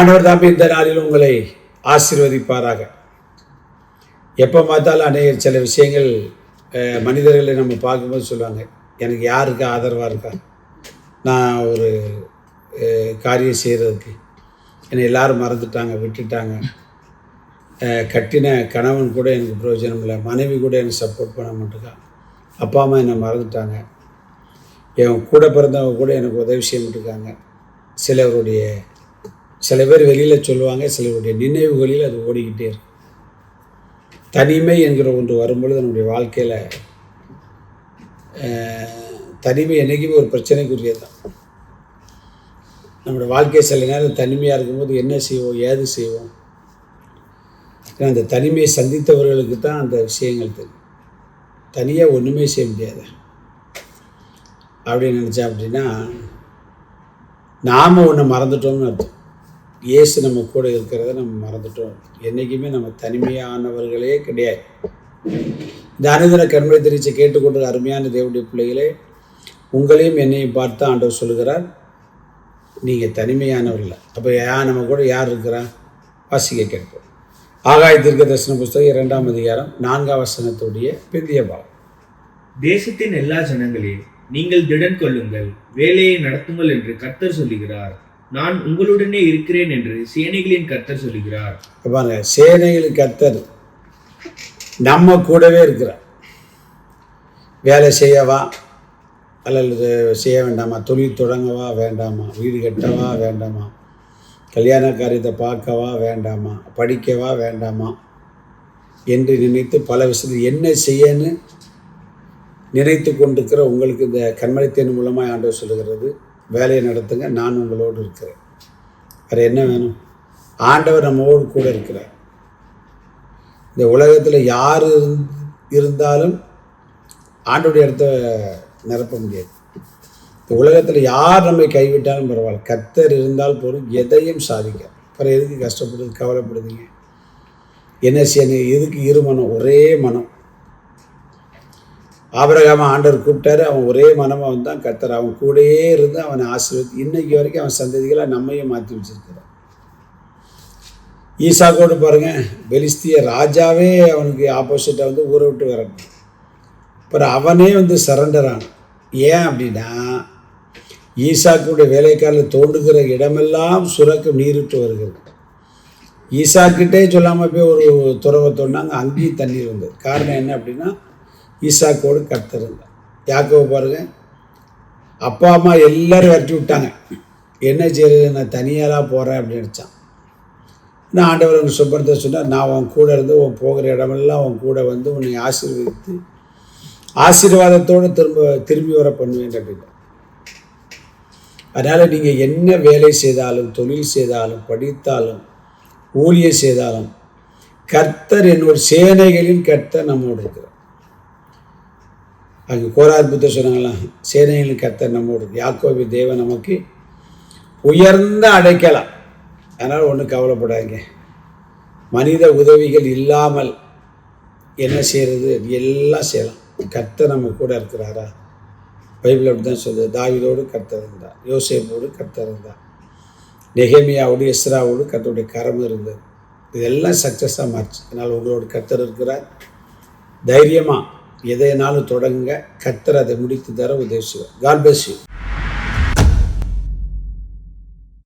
ஆண்டவர் தாமே இந்த நாளில் உங்களை ஆசீர்வதிப்பாராக. எப்போ பார்த்தாலும் அநேக சில விஷயங்கள் மனிதர்களை நம்ம பார்க்கும்போது சொல்லுவாங்க எனக்கு யாருக்கு ஆதரவாக இருக்கா? நான் ஒரு காரியம் செய்கிறதுக்கு என்னை எல்லோரும் மறந்துட்டாங்க விட்டுட்டாங்க. கட்டின கணவன் கூட எனக்கு பிரயோஜனம் இல்லை மனைவி கூட எனக்கு சப்போர்ட் பண்ண மாட்டேங்கா அப்பா அம்மா என்னை மறந்துட்டாங்க. என் கூட பிறந்தவங்க கூட எனக்கு உதவி செய்ய மாட்டேங்காங்க சிலருடைய சில பேர் வெளியில் சொல்லுவாங்க சிலருடைய நினைவுகளில் அது ஓடிக்கிட்டே இருக்கும் தனிமை என்கிற ஒன்று வரும்பொழுது நம்முடைய வாழ்க்கையில் தனிமை என்றைக்குமே ஒரு பிரச்சனைக்குரியது தான் நம்முடைய வாழ்க்கை சில நேரம் தனிமையாக இருக்கும்போது என்ன செய்வோம் ஏது செய்வோம்? ஏன்னா அந்த தனிமையை சந்தித்தவர்களுக்கு தான் அந்த விஷயங்கள் தெரியும். தனியாக ஒன்றுமே செய்ய முடியாது. அப்படின்னு நினச்சா அப்படின்னா நாம் ஒன்று மறந்துட்டோம்னு அர்த்தம். இயேசு நம்ம கூட இருக்கிறத நம்ம மறந்துட்டோம். என்றைக்குமே நம்ம தனிமையானவர்களே கிடையாது. இந்த அனுதின கண்மணி தெரிவித்து கேட்டுக்கொண்டு அருமையான தேவனுடைய பிள்ளைகளே உங்களையும் என்னையும் பார்த்து ஆண்டவர் சொல்லுகிறார் நீங்கள் தனிமையானவர்கள் அப்போ யார் நம்ம கூட யார் இருக்கிறா? வாசிக்க கேட்போம். ஆகாய தீர்க்க தரிசன புஸ்தகம் இரண்டாம் அதிகாரம் நான்காம் வசனத்துடைய பிந்திய பாவம் தேசத்தின் எல்லா ஜனங்களையும் நீங்கள் திடன் கொள்ளுங்கள் வேலையை நடத்துங்கள் என்று கர்த்தர் சொல்லுகிறார். நான் உங்களுடனே இருக்கிறேன் என்று சேனைகளின் கர்த்தர் சொல்லுகிறார். பாருங்க சேனைகளின் கர்த்தர் நம்ம கூடவே இருக்கிறார். வேலை செய்யவா அல்லது செய்ய வேண்டாமா தொழில் தொடங்கவா வேண்டாமா வீடு கட்டவா வேண்டாமா கல்யாண காரியத்தை பார்க்கவா வேண்டாமா படிக்கவா வேண்டாமா என்று நினைத்து பல விஷயத்தில் என்ன செய்யன்னு நினைத்து கொண்டிருக்கிற உங்களுக்கு இந்த கண்மணித்தேன் மூலமாக ஆண்டவர் சொல்லுகிறது. வேலையை நடத்துங்க நான் உங்களோடு இருக்கிறேன். வேறு என்ன வேணும்? ஆண்டவர் நம்மோடு கூட இருக்கிறார். இந்த உலகத்தில் யார் இருந்- இருந்தாலும் ஆண்டோடைய இடத்த நிரப்ப முடியாது. இந்த உலகத்தில் யார் நம்மை கைவிட்டாலும் பரவாயில்ல. கத்தர் இருந்தால் போதும் எதையும் சாதிக்க. அப்புறம் எதுக்கு கஷ்டப்படுது கவலைப்படுதுங்க என்ன செய்யணும் எதுக்கு இரு மனம் ஒரே மனம். ஆபரகாம ஆண்டவர் கூப்பிட்டாரு. அவன் ஒரே மனமாக வந்தான். கத்தர் அவன் கூடயே இருந்து அவனை ஆசீர்வதி இன்னைக்கு வரைக்கும் அவன் சந்ததிகளை நம்மையும் மாற்றி வச்சிருக்கிறான். கூட பாருங்க. பெலிஸ்திய ராஜாவே அவனுக்கு ஆப்போசிட்டாக வந்து ஊரை விட்டு வரணும் அப்புறம் அவனே வந்து சரண்டர் ஆனான். ஏன் அப்படின்னா ஈசாக்குடைய வேலைக்காரில் தோண்டுகிற இடமெல்லாம் சுரக்கம் நீரிட்டு வருகிறது. ஈசாக்கிட்டே சொல்லாமல் போய் ஒரு துறவை தோண்டினாங்க அங்கேயும் தண்ணீர் வந்தது. காரணம் என்ன அப்படின்னா ஈசாக்கோடு கர்த்தர் இருந்தார் யாக்கோ பாருங்க அப்பா அம்மா எல்லாரும் விரட்டி விட்டாங்க. என்ன செய்யறது நான் தனியாலாம் போகிறேன் அப்படின்னு நினச்சான். நான் ஆண்டவர் உன் சுப்பரத்தை சொன்னார் நான் உன் கூட இருந்து உன் போகிற இடமெல்லாம் உன் கூட வந்து உன்னை ஆசீர்வதித்து ஆசீர்வாதத்தோடு திரும்ப திரும்பி வர பண்ணுவேன் அப்படின்னா. அதனால் நீங்கள் என்ன வேலை செய்தாலும் தொழில் செய்தாலும் படித்தாலும் ஊழியம் செய்தாலும் கர்த்தர் என்னோட சேனைகளின் கர்த்தர் நம்மோடு இருக்கிறார். அங்கே கோரார் புத்தர் சொன்னாங்களாம் சேனையில் கர்த்தர் நம்மோடு இருக்கு. யாக்கோபி தேவன் நமக்கு உயர்ந்த அடைக்கலாம். அதனால் ஒன்றும் கவலைப்படாதீங்க. மனித உதவிகள் இல்லாமல் என்ன செய்கிறது எல்லாம் செய்யலாம். கர்த்தர் நம்ம கூட இருக்கிறாரா? பைபிள் அப்படி தான் சொல்லுது. தாவிதோடு கர்த்தர் இருந்தார். யோசேப்போடு கர்த்தர் இருந்தார். நெகேமியாவோடு எஸ்ராவோடு கர்த்தருடைய கரம் இருந்தது. இதெல்லாம் சக்ஸஸாக மாறிச்சு. அதனால் உங்களோட கர்த்தர் இருக்கிறார். தைரியமாக எதைனாலும் தொடங்குங்க. கர்த்தர் அதை முடித்து தர உதவி செய்வார். God bless you